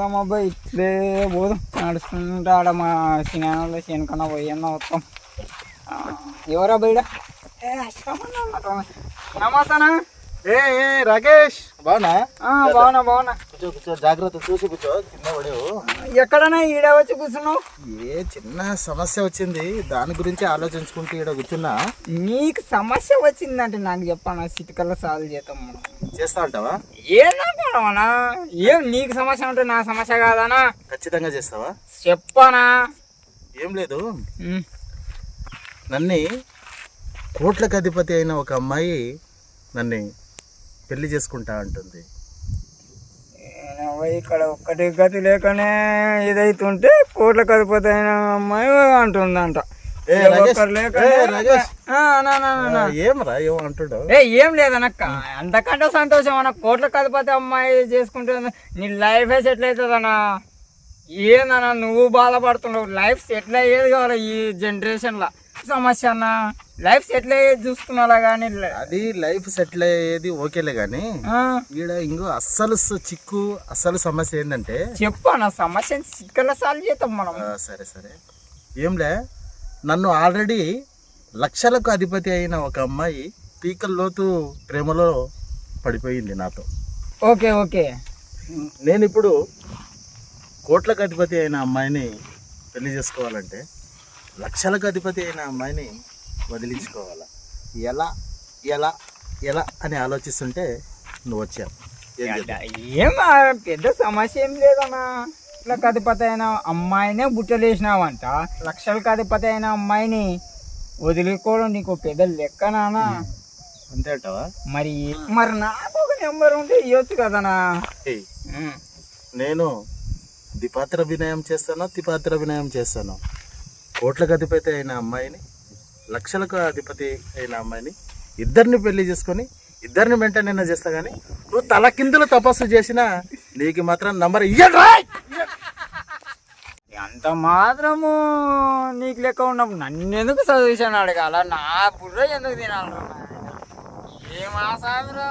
అబ్బాయి ఇట్లే పోదు. నడుచుకుంటా ఆడ మా సినిమాలో శనికన్నా పోయన్నా ఆ, ఎవరా బయట. నమస్తేనా ఏ ఏ రాకేష్. బాగున్నా ఆ, బాగున్నా బాగున్నా. కూర్చో కూర్చో జాగ్రత్త చూసి కూర్చో కింద పడేవు ఎక్కడన్నా ఈడ వచ్చి కూర్చున్నావు? ఏ చిన్న సమస్య వచ్చింది. దాని గురించి ఆలోచించుకుంటూ ఇక్కడ కూర్చున్నా. నీకు సమస్య వచ్చిందంటే నాకు చెప్పాను సిటికల్లో సాల్వ్ చేద్దాం మనం. చేస్తా ఉంటావా ఏందనుకోవడమనా ఏం నీకు సమస్య ఉంటే నా సమస్య కాదనా? ఖచ్చితంగా చేస్తావా? చెప్పానా? ఏం లేదు. నన్ను కోట్లకు అధిపతి అయిన ఒక అమ్మాయి నన్ను పెళ్ళి చేసుకుంటా అంటుంది. ఇక్కడ ఒక్కటి గతి లేకనే ఇదైతుంటే కోట్ల కదిపోతే అయిన అమ్మాయి అంటుందంట. ఏ లేదనక్క. అంతకంటే సంతోషం అన్న కోట్ల కదిపోతే అమ్మాయి చేసుకుంటే నీ లైఫ్ సెటిల్ అవుతుందన్నా ఏందన్నా నువ్వు బాధపడుతున్నావు లైఫ్ సెటిల్ అయ్యేది కావాలి ఈ జనరేషన్లో? సమస్య అన్న లైఫ్ సెటిల్ అయ్యేది చూసుకున్నా కానీ అది లైఫ్ సెటిల్ అయ్యేది ఓకేలే కానీ ఈడ ఇంకో అస్సలు చిక్కు అస్సలు సమస్య ఏంటంటే చెప్పు అన్న సమస్య చిక్కల సాల్వ్ చేద్దాం మనం. సరే సరే. ఏంలే నన్ను ఆల్రెడీ లక్షలకు అధిపతి అయిన ఒక అమ్మాయి పీకల లోతు ప్రేమలో పడిపోయింది నాతో. Okay okay. నేను ఇప్పుడు కోట్లకు అధిపతి అయిన అమ్మాయిని పెళ్ళి చేసుకోవాలంటే లక్షలకు అధిపతి అయిన అమ్మాయిని వదిలించుకోవాలా? ఎలా ఎలా ఎలా అని ఆలోచిస్తుంటే నువ్వు వచ్చావు. ఏం పెద్ద సమస్య ఏం లేదన్నా. ఇట్లా కధిపతి అయిన అమ్మాయినే బుట్టలేసినావంట. లక్షలకు అధిపతి అయిన అమ్మాయిని వదిలికోవడం నీకు పెద్ద లెక్కనానా అంతే అంటావా? మరి మరి నాకు ఒక నెంబర్ ఉంటే ఇవ్వచ్చు కదనా నేను ద్విపాత్ర అభినయం చేస్తాను త్రిపాత్ర అభినయం చేస్తాను? కోట్లకు అధిపతి అయిన అమ్మాయిని లక్షలకు అధిపతి అయిన అమ్మాయిని ఇద్దరిని పెళ్ళి చేసుకొని ఇద్దరిని వెంటనే చేస్తా కానీ నువ్వు తలకిందులు తపస్సు చేసినా నీకు మాత్రం నంబర్ ఇయ్యరా అంత మాత్రము నీకు లెక్క ఉన్నాం నన్ను ఎందుకు చదివించాను అడగాల? నా బుర్ర ఎందుకు తినాలి ఏం ఆసామిరా